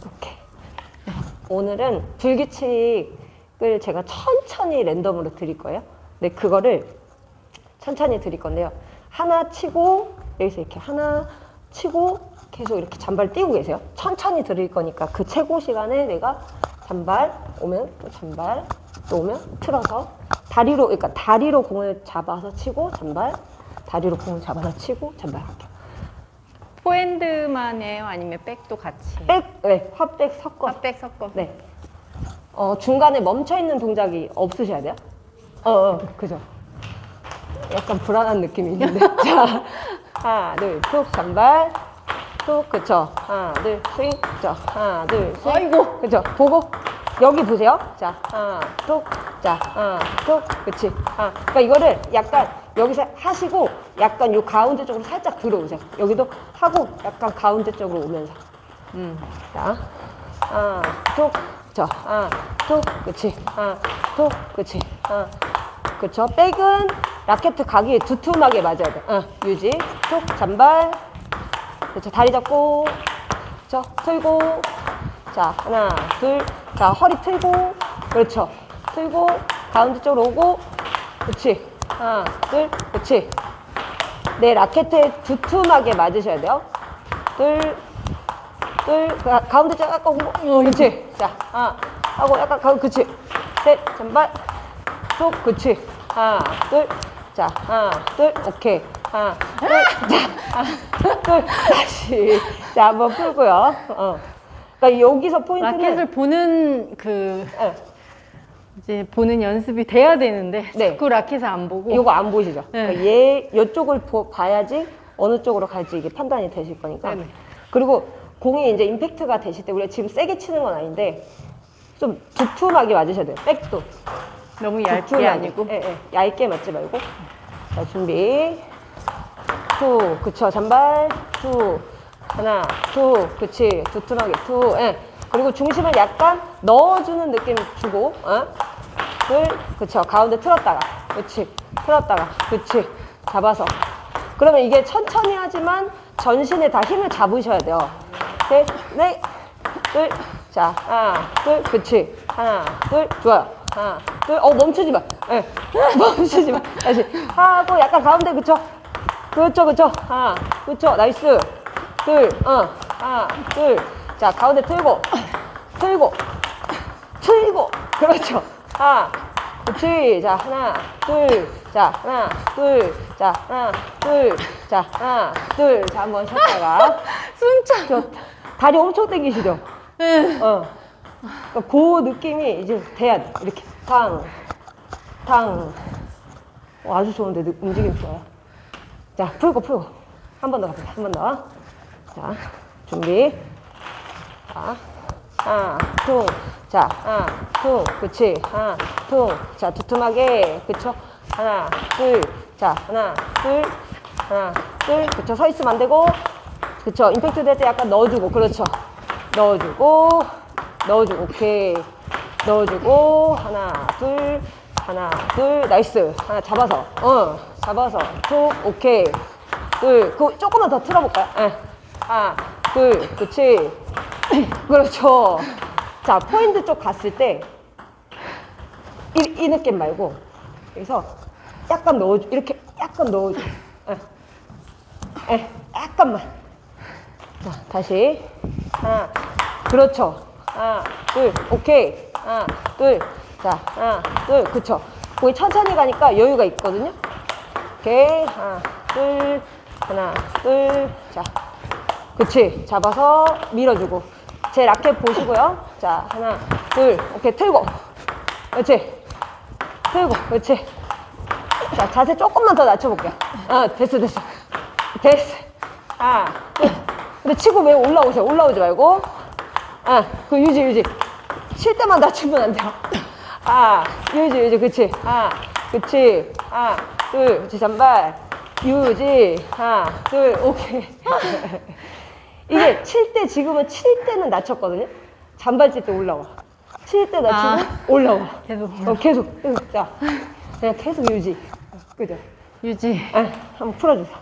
이렇게. 오늘은 불규칙을 제가 천천히 랜덤으로 드릴 거예요. 근데 그거를 천천히 드릴 건데요. 하나 치고 여기서 이렇게 하나 치고 계속 이렇게 잔발 띄우고 계세요. 천천히 드릴 거니까 그 최고 시간에 내가 잔발 오면 또 잔발 또 오면 틀어서 다리로 그러니까 다리로 공을 잡아서 치고 잔발 다리로 공을 잡아서 치고 잔발 할게요. 포핸드만 해요? 아니면 백도 같이? 백, 네, 팝백 섞어. 핫백 섞어. 네. 어, 중간에 멈춰 있는 동작이 없으셔야 돼요. 어, 어, 그죠. 약간 불안한 느낌이 있는데. 자, 하나, 둘, 툭, 잔발. 툭, 그쵸. 하나, 둘, 스윙. 그쵸. 하나, 둘, 스윙. 아이고. 그죠. 보고. 여기 보세요. 자, 하나, 툭. 자, 하나, 툭. 그치. 아, 그러니까 이거를 약간 여기서 하시고 약간 요 가운데 쪽으로 살짝 들어오세요. 여기도 하고 약간 가운데 쪽으로 오면서. 음. 자, 하나, 툭, 저, 하나, 툭, 그치, 하나, 툭, 그치, 하나, 그쵸. 백은 라켓 각이 두툼하게 맞아야 돼. 어, 유지, 툭, 잔발, 그쵸. 다리 잡고, 그쵸. 틀고, 자, 하나, 둘, 자, 허리 틀고, 그렇죠. 틀고, 가운데 쪽으로 오고, 그치, 하나, 둘, 그치. 내 라켓에 두툼하게 맞으셔야 돼요. 둘, 둘, 그 가- 가운데 쫙 약간 공부. 그치. 자, 하나, 하고 약간 가운, 그치. 셋, 전발. 쭉, 그치. 하나, 둘. 자, 하나, 둘. 오케이. 하나, 둘. 자, 하나, 둘. 다시. 자, 한번 풀고요. 어. 그러니까 여기서 포인트는. 라켓을 보는 그 예, 이제 보는 연습이 돼야 되는데 네. 자꾸 라켓을 안 보고 이거 안 보이시죠? 네. 그러니까 얘, 이쪽을 보, 봐야지 어느 쪽으로 갈지 이게 판단이 되실 거니까. 네네. 그리고 공이 이제 임팩트가 되실 때, 우리가 지금 세게 치는 건 아닌데, 좀 두툼하게 맞으셔야 돼요. 백도. 너무 얇게 두툼하게. 아니고 예, 예. 얇게 맞지 말고. 자, 준비. 투, 그쵸. 잔발. 투. 하나, 투. 그치. 두툼하게. 투. 예. 그리고 중심을 약간 넣어주는 느낌 주고, 어? 둘. 그쵸. 가운데 틀었다가. 그치. 틀었다가. 그치. 잡아서. 그러면 이게 천천히 하지만 전신에 다 힘을 잡으셔야 돼요. 셋, 넷, 둘. 자, 하나, 둘. 그치. 하나, 둘. 좋아요. 하나, 둘. 어, 멈추지 마. 예. 멈추지 마. 다시. 하고 약간 가운데 그쵸. 그쵸, 그쵸. 하나, 그쵸. 나이스. 둘, 어. 하나, 둘. 자, 가운데 틀고. 틀고. 틀고. 그렇죠. 하나. 그치. 자, 하나, 둘. 자, 하나, 둘. 자, 하나, 둘. 자, 하나, 둘. 자, 한번 쉬었다가. 숨차 저 다리 엄청 당기시죠? 네. 어. 그러니까 그 느낌이 이제 돼야 돼. 이렇게 탕, 탕. 어, 아주 좋은데 느- 움직임 좋아요. 자, 풀고 풀고 한 번 더 갑니다. 한 번 더. 자, 준비. 자, 하나, 퉁. 자, 하나, 퉁. 그치. 하나, 퉁. 자, 두툼하게. 그쵸? 하나, 둘. 자, 하나, 둘. 하나, 둘. 그쵸? 서 있으면 안 되고. 그쵸? 임팩트 될 때 약간 넣어주고. 그렇죠. 넣어주고. 넣어주고. 오케이. 넣어주고. 하나, 둘. 하나, 둘. 나이스. 하나 잡아서. 어. 잡아서. 툭. 오케이. 둘. 그 조금만 더 틀어볼까요? 예. 하나, 둘. 그치. 그렇죠. 자, 포인트 쪽 갔을 때, 이, 이 느낌 말고, 여기서 약간 넣어줘. 이렇게 약간 넣어줘. 예. 예, 약간만. 자, 다시. 하나, 그렇죠. 하나, 둘, 오케이. 하나, 둘. 자, 하나, 둘, 그쵸. 거기 천천히 가니까 여유가 있거든요. 오케이. 하나, 둘, 하나, 둘. 자, 그치. 잡아서 밀어주고. 제 라켓 보시고요. 자, 하나, 둘. 오케이. 틀고. 그렇지. 틀고. 그렇지. 자, 자세 조금만 더 낮춰볼게요. 아, 됐어, 됐어. 됐어. 아, 끝. 근데 치고 왜 올라오세요? 올라오지 말고. 아, 그 유지, 유지. 칠 때만 낮추면 안 돼요. 아, 유지, 유지. 그치. 아, 그치. 아, 둘. 그치. 잔발. 유지. 하나, 둘. 오케이. 이게 칠 때 지금은 칠 때는 낮췄거든요. 잔발 칠때 올라와. 칠 때 낮추고 올라와. 계속 어, 계속, 계속. 자, 그냥 계속 유지. 그죠? 유지 아, 한번 풀어주세요.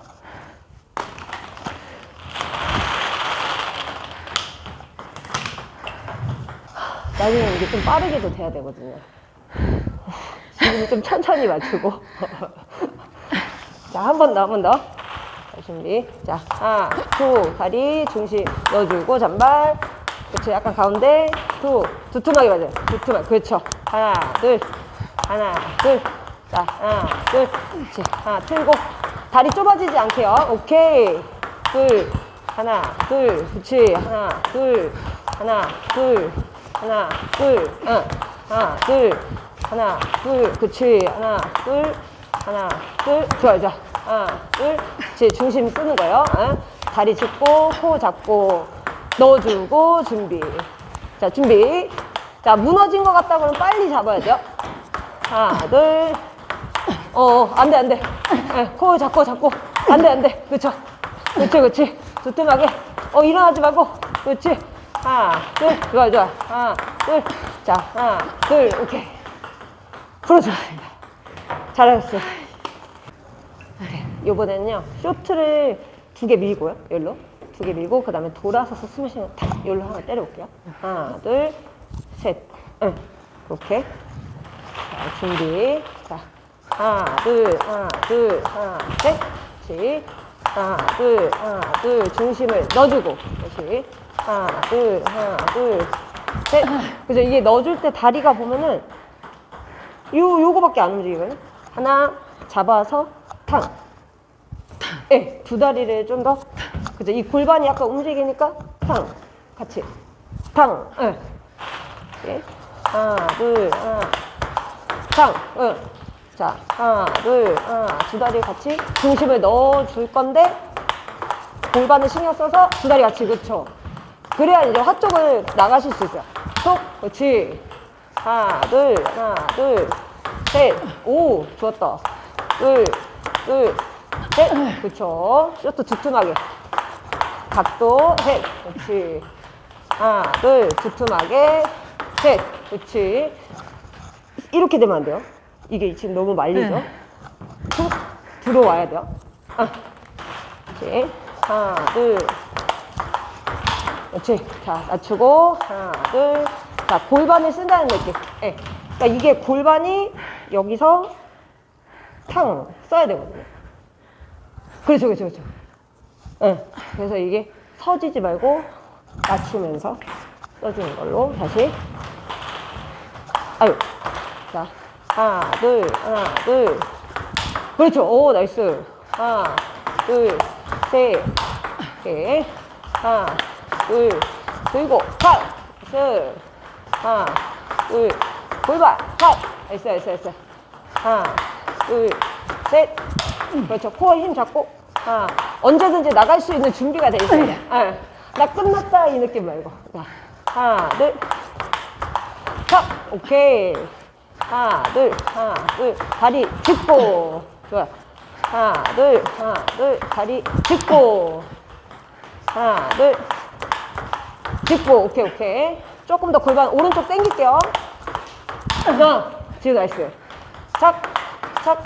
나중에 이게 좀 빠르게도 돼야 되거든요. 지금 좀 천천히 맞추고. 자, 한 번 더, 한 번 더. 자, 준비. 자, 하나, 두, 다리 중심 넣어주고, 잔발. 그렇죠. 약간 가운데. 두, 두툼하게 맞아요. 두툼하게. 그렇죠. 하나, 둘. 하나, 둘. 자, 하나, 둘. 그렇지. 하나, 틀고. 다리 좁아지지 않게요. 오케이. 둘. 하나, 둘. 그렇지. 하나, 둘. 하나, 둘. 하나, 둘. 응. 하나, 둘. 하나, 둘. 그렇지. 하나, 둘. 하나, 둘. 좋아요, 좋아. 하나, 둘. 그렇지. 중심 쓰는 거예요. 응? 다리 짚고, 코 잡고, 넣어주고, 준비. 자, 준비. 자, 무너진 것 같다 그러면 빨리 잡아야 돼요. 하나, 둘. 어, 어, 안 돼, 안 돼. 예, 코 잡고, 잡고. 안 돼, 안 돼. 그쵸. 그치, 그치. 두툼하게. 어, 일어나지 말고. 그치. 하나, 둘. 좋아, 좋아. 하나, 둘. 자, 하나, 둘. 오케이. 풀어주겠습니다. 잘하셨어요. 네, 이번에는요, 쇼트를 두 개 밀고요, 열로. 두 개 밀고, 그 다음에 돌아서서 스매싱을 탁, 열로 하나 때려볼게요. 하나, 둘, 셋. 응. 이렇게. 자, 준비. 자, 하나, 둘, 하나, 둘, 하나, 셋. 하나, 둘, 하나, 둘. 중심을 넣어주고. 그렇지. 하나, 둘, 하나, 둘, 셋. 그죠? 이게 넣어줄 때 다리가 보면은 요, 요거밖에 안 움직이거든요. 하나, 잡아서 탕. 예, 두 다리를 좀 더. 그죠? 이 골반이 약간 움직이니까 탕. 같이. 탕. 예. 예. 하나, 둘, 하나. 탕. 응. 자, 하나, 둘, 하나, 두 다리 같이 중심을 넣어 줄 건데 골반을 신경 써서 두 다리 같이 그렇죠. 그래야 이제 화 쪽을 나가실 수 있어요. 톡, 그렇지. 하나, 둘, 하나, 둘, 셋, 오, 좋았다. 둘, 둘, 셋, 그렇죠. 쇼트 두툼하게. 각도, 셋, 그렇지. 하나, 둘, 두툼하게, 셋, 그렇지. 이렇게 되면 안 돼요. 이게 지금 너무 말리죠? 네. 툭 들어와야 돼요. 아. 그렇지. 하나, 둘. 그렇지. 자, 낮추고. 하나, 둘. 자, 골반을 쓴다는 느낌. 예. 그러니까 이게 골반이 여기서 탕 써야 되거든요. 그렇죠, 그렇죠, 그렇죠. 예. 그래서 이게 서지지 말고 낮추면서 써주는 걸로 다시. 아유. 자, 하나, 둘, 하나, 둘. 그렇죠. 오, 나이스. 하나, 둘, 셋. 오케이. 하나, 둘, 들고, 컷. 나이스. 하나, 둘, 골반, 컷. 나이스, 나이스, 나이스. 하나, 둘, 셋. 그렇죠. 코어 힘 잡고. 하나. 언제든지 나갈 수 있는 준비가 돼 있어야 돼. 예. 나 끝났다 이 느낌 말고. 자, 하나, 둘, 컷! 오케이. 하나, 둘, 하나, 둘. 다리 짚고. 좋아. 하나, 둘, 하나, 둘. 다리 짚고. 하나, 둘. 짚고. 오케이, 오케이. 조금 더 골반 오른쪽 당길게요. 하나, 지금 나이스. 착, 착,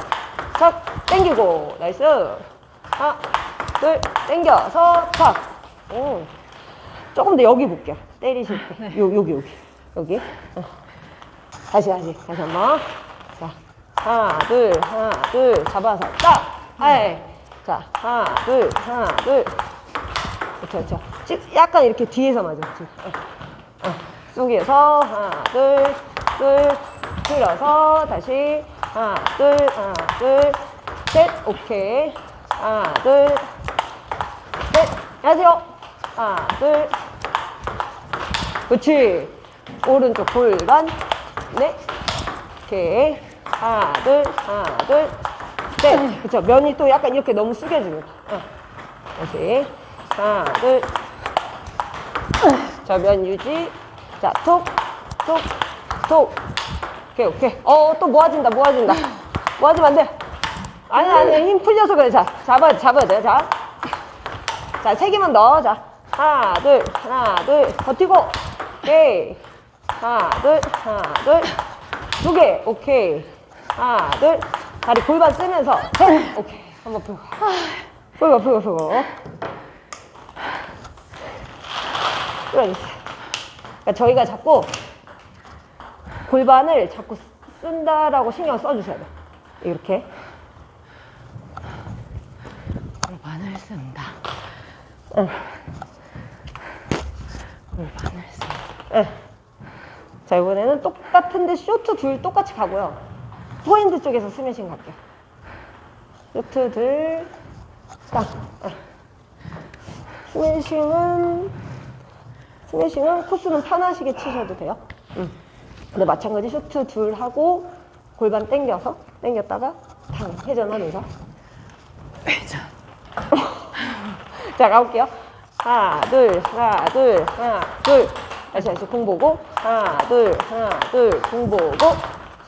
착. 당기고. 나이스. 하나, 둘. 당겨서 착. 오. 조금 더 여기 볼게요. 때리실 때. 요, 여기, 여기. 여기. 어. 다시, 다시. 다시 한 번. 자. 하나, 둘, 하나, 둘. 잡아서 딱. 아이. 자. 하나, 둘, 하나, 둘. 그렇죠, 그렇죠. 찌- 약간 이렇게 뒤에서 맞아. 지금. 어. 어. 쑥에서 하나, 둘, 둘. 틀어서 다시. 하나, 둘, 하나, 둘. 셋. 오케이. 하나, 둘. 셋. 안녕하세요. 하나, 둘. 그렇지. 오른쪽 골반. 네. 오케이. 하나, 둘, 하나, 둘, 셋. 그쵸. 면이 또 약간 이렇게 너무 숙여지는. 어. 다시. 하나, 둘. 자, 면 유지. 자, 톡, 톡, 톡. 오케이, 오케이. 어, 또 모아진다, 모아진다. 모아지면 안 돼. 아니, 아니, 힘 풀려서 그래. 자, 잡아야, 잡아야 돼. 자. 자, 세 개만 넣어. 자, 하나, 둘, 하나, 둘, 버티고. 오케이. 하나, 둘, 하나, 둘. 두 개. 오케이. 하나, 둘. 다리 골반 쓰면서. 셋. 오케이. 한번 풀고. 풀고, 풀고, 풀고. 풀어주세요. 그러니까 저희가 자꾸 골반을 자꾸 쓴다라고 신경 써주셔야 돼요. 이렇게. 골반을 쓴다. 응. 골반을 쓴다. 네. 자, 이번에는 똑같은데 쇼트 둘 똑같이 가고요. 포핸드 쪽에서 스매싱 갈게요. 쇼트 둘, 딱. 네. 스매싱은, 스매싱은 코스는 편하시게 치셔도 돼요. 음. 근데 마찬가지 쇼트 둘 하고 골반 당겨서, 당겼다가 탕, 회전하면서. 회전. 자, 가볼게요. 하나, 둘, 하나, 둘, 하나, 둘. 다시, 다시, 공 보고. 하나, 둘, 하나, 둘, 공 보고.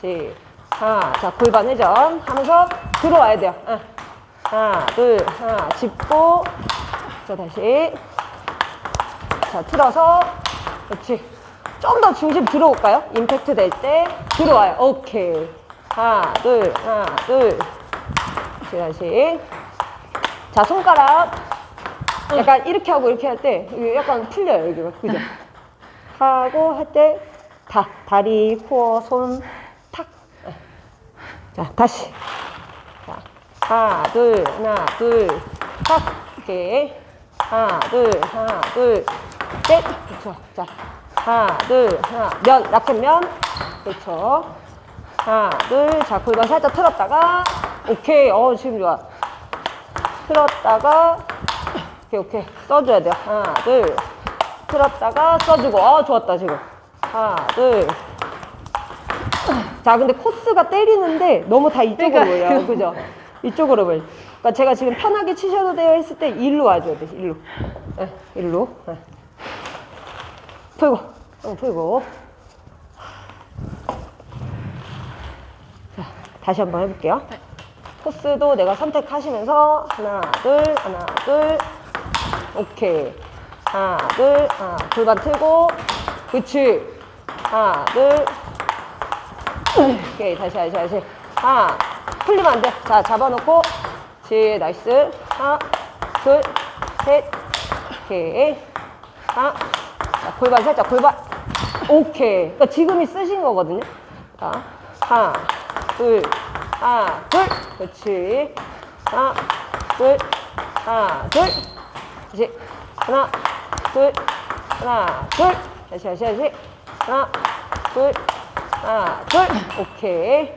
시, 하나, 자, 골반 회전 하면서 들어와야 돼요. 아. 하나, 둘, 하나, 짚고. 자, 다시. 자, 틀어서. 그렇지. 좀 더 중심 들어올까요? 임팩트 될 때 들어와요. 오케이. 하나, 둘, 하나, 둘. 다시, 다시. 자, 손가락. 약간 이렇게 하고 이렇게 할 때 약간 풀려요, 여기가. 그죠? 하고 할 때 다. 다리, 코어, 손, 탁. 자, 다시. 자, 하나, 둘, 하나, 둘, 탁. 이렇게. 하나, 둘, 하나, 둘, 셋. 그렇죠. 자, 하나, 둘, 하나. 면, 라켓 면. 그렇죠. 하나, 둘. 자, 골반 살짝 틀었다가. 오케이. 어, 지금 좋아. 틀었다가 오케이 오케이. 써줘야 돼요. 하나 둘. 틀었다가 써주고. 어 좋았다 지금. 하나 둘 자 근데 코스가 때리는데 너무 다 이쪽으로 그러니까요. 보여요 그죠? 이쪽으로 보여 그러니까 제가 지금 편하게 치셔도 돼요 했을 때 일로 와줘야 돼 일로. 네, 일로. 네. 풀고. 한번 풀고. 자 다시 한번 해볼게요 코스도 내가 선택하시면서 하나 둘 하나 둘. 오케이. 하나 둘 하나. 골반 틀고. 그치. 하나 둘. 오케이. 다시 다시 다시. 하나. 풀리면 안 돼 자 잡아놓고. 지 나이스. 하나 둘 셋. 오케이. 하나. 자, 골반 살짝 골반. 오케이. 그러니까 지금이 쓰신 거거든요. 자 하나 둘 하나 둘 그렇지 하나 둘 하나 둘 다시 하나 둘 하나 둘 다시 다시 다시 하나 둘 하나 둘 오케이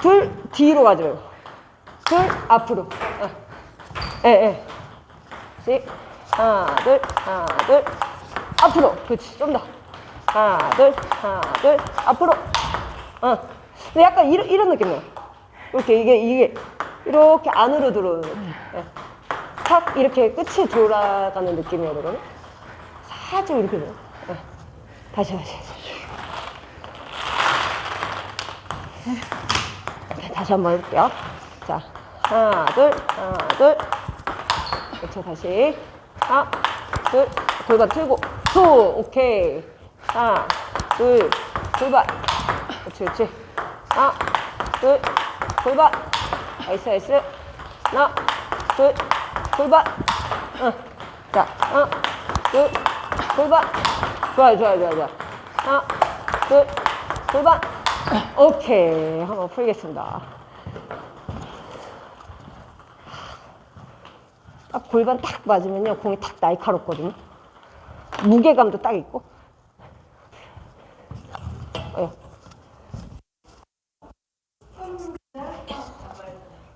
둘 뒤로 말고 둘 앞으로 어. 예예 다시 하나 둘 하나 둘 앞으로 그렇지 좀 더 하나 둘 하나 둘 앞으로 어 근데 약간 이런, 이런 느낌이에요 이렇게 이게 이게 이렇게 안으로 들어오는 느낌. 예. 탁 이렇게 끝이 돌아가는 느낌이어야 되거든요 살짝 이렇게 돼요. 예. 다시 다시 네, 다시 한번 해볼게요. 자 하나 둘 하나 둘. 그렇죠 다시. 하나 둘. 골반 틀고. 후 오케이. 하나 둘. 골반 그렇지 그렇지. 하나 둘 골반 나이스 나이스. 하나 둘 골반 응자 하나 둘 골반 좋아요 좋아요 좋아요 좋아요. 하나 둘 골반 오케이. 한번 풀겠습니다. 딱 골반 딱 맞으면요 공이 탁 날카롭거든요. 무게감도 딱 있고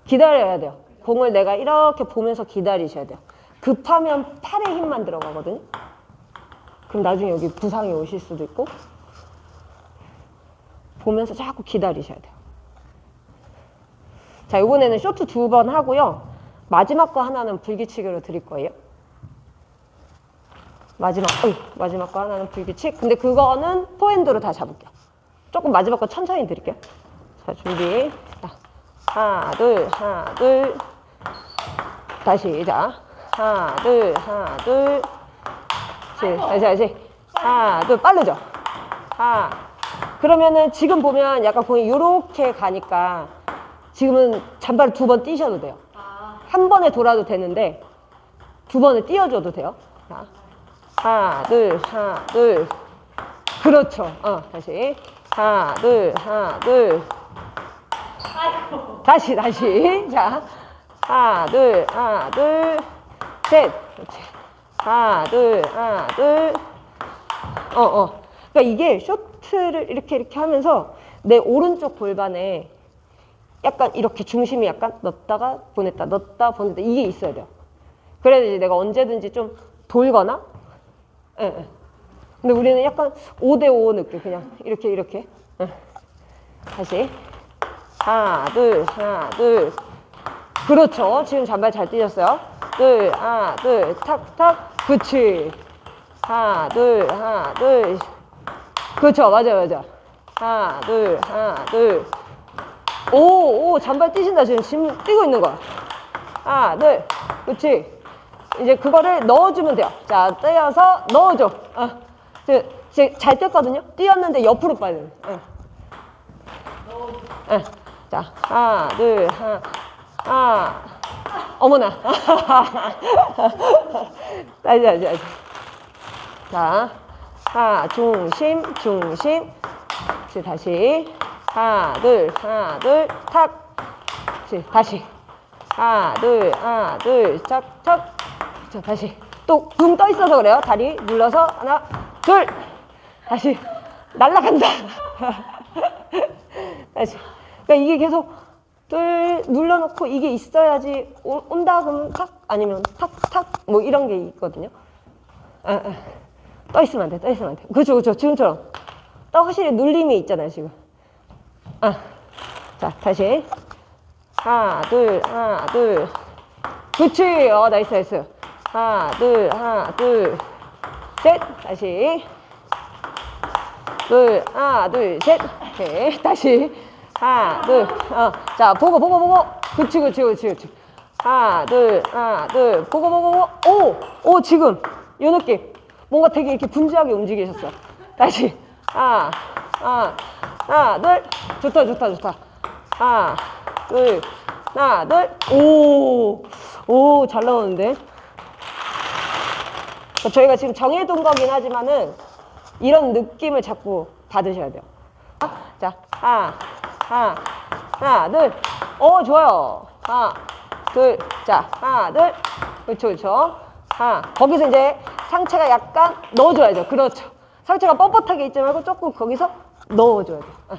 기다려야 돼요 공을 내가 이렇게 보면서 기다리셔야 돼요 급하면 팔에 힘만 들어가거든요 그럼 나중에 여기 부상이 오실 수도 있고 보면서 자꾸 기다리셔야 돼요 자 이번에는 쇼트 두 번 하고요 마지막 거 하나는 불규칙으로 드릴 거예요 마지막, 어이, 마지막 거 하나는 불규칙. 근데 그거는 포핸드로 다 잡을게요. 조금 마지막 거 천천히 드릴게요. 자, 준비. 자, 하나, 둘, 하나, 둘. 다시, 자. 하나, 둘, 하나, 둘. 다시, 다시, 다시. 하나, 둘, 빠르죠? 하나. 그러면은 지금 보면 약간 공이 요렇게 가니까 지금은 잔발을 두 번 뛰셔도 돼요. 한 번에 돌아도 되는데 두 번을 띄워줘도 돼요. 자, 하나, 둘, 하나, 둘. 그렇죠. 어, 다시. 하나, 둘, 하나, 둘. 다시, 다시. 자, 하나, 둘, 하나, 둘, 셋. 그렇지. 하나, 둘, 하나, 둘. 어, 어. 그러니까 이게 쇼트를 이렇게 이렇게 하면서 내 오른쪽 골반에 약간 이렇게 중심이 약간 넣었다가 보냈다, 넣었다 보냈다 이게 있어야 돼요. 그래야지 내가 언제든지 좀 돌거나. 예, 예. 근데 우리는 약간 5대5 느낌 그냥 이렇게 이렇게. 예. 다시. 하나, 둘, 하나, 둘. 그렇죠. 지금 잔발 잘 뛰셨어요. 둘, 하나, 둘, 탁, 탁. 그치. 하나, 둘, 하나, 둘. 그렇죠. 맞아, 맞아. 하나, 둘, 하나, 둘. 오, 오, 잔발 뛰신다. 지금 지금 뛰고 있는 거야. 하나, 둘. 그렇지. 이제 그거를 넣어주면 돼요. 자, 떼어서 넣어줘. 어. 지금, 지금 잘 뛰었거든요. 뛰었는데 옆으로 돼. 어. 예. 자, 하나, 둘, 하나, 하나. 어머나. 다시, 다시, 다시. 자, 하나, 중심, 중심. 다시, 다시. 하나, 둘, 하나, 둘, 탁. 다시, 다시. 하나, 둘, 하나, 둘, 착, 착. 자, 다시. 또 붕 떠 있어서 그래요. 다리 눌러서 하나, 둘. 다시. 날라간다. 다시. 그러니까 이게 계속 둘 눌러놓고 이게 있어야지 오- 온다 그러면 탁 아니면 탁탁 뭐 이런 게 있거든요. 아, 아. 떠 있으면 안 돼. 떠 있으면 안 돼. 그렇죠, 그렇죠. 지금처럼 떠 확실히 눌림이 있잖아요, 지금. 아, 자 다시 하나, 둘, 하나, 둘. 그렇지. 어, 나이스, 나이스. 하나, 둘, 하나, 둘, 셋. 다시. 둘, 하나, 둘, 셋. 오케이. 다시. 하나, 둘, 어. 자, 보고, 보고, 보고. 그치, 그치, 그치, 그치. 하나, 둘, 하나, 둘. 보고, 보고, 보고. 오! 오, 지금. 요 느낌. 뭔가 되게 이렇게 분주하게 움직이셨어. 다시. 하나, 하나, 하나, 둘. 좋다, 좋다, 좋다. 하나, 둘, 하나, 둘. 오! 오, 잘 나오는데? 그러니까 저희가 지금 정해둔 거긴 하지만은 이런 느낌을 자꾸 받으셔야 돼요. 자, 하나, 하나, 하나, 둘. 어, 좋아요. 하나, 둘. 자, 하나, 둘. 그렇죠, 그렇죠. 하나. 거기서 이제 상체가 약간 넣어줘야죠. 그렇죠. 상체가 뻣뻣하게 있지 말고 조금 거기서 넣어줘야 돼요. 아,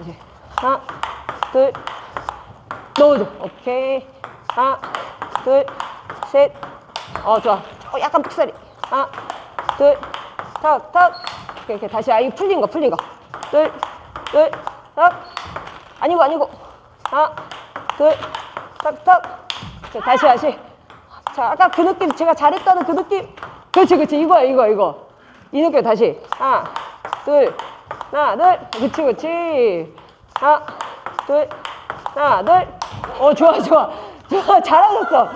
이제 하나, 둘. 넣어줘. 오케이. 하나, 둘, 셋. 어, 좋아. 어, 약간 푹살이. 하나, 둘, 탁, 탁. 이렇게, 이렇게 다시, 아, 이 풀린 거, 풀린 거. 둘, 둘, 탁. 아니고, 아니고. 하나, 둘, 탁, 탁. 자, 다시, 다시. 자, 아까 그 느낌, 제가 잘했다는 그 느낌. 그렇지, 그렇지. 이거야, 이거, 이거. 이 느낌 다시. 하나, 둘, 하나, 둘. 그렇지, 그렇지. 하나, 둘, 하나, 둘. 어, 좋아, 좋아. 좋아, 잘하셨어.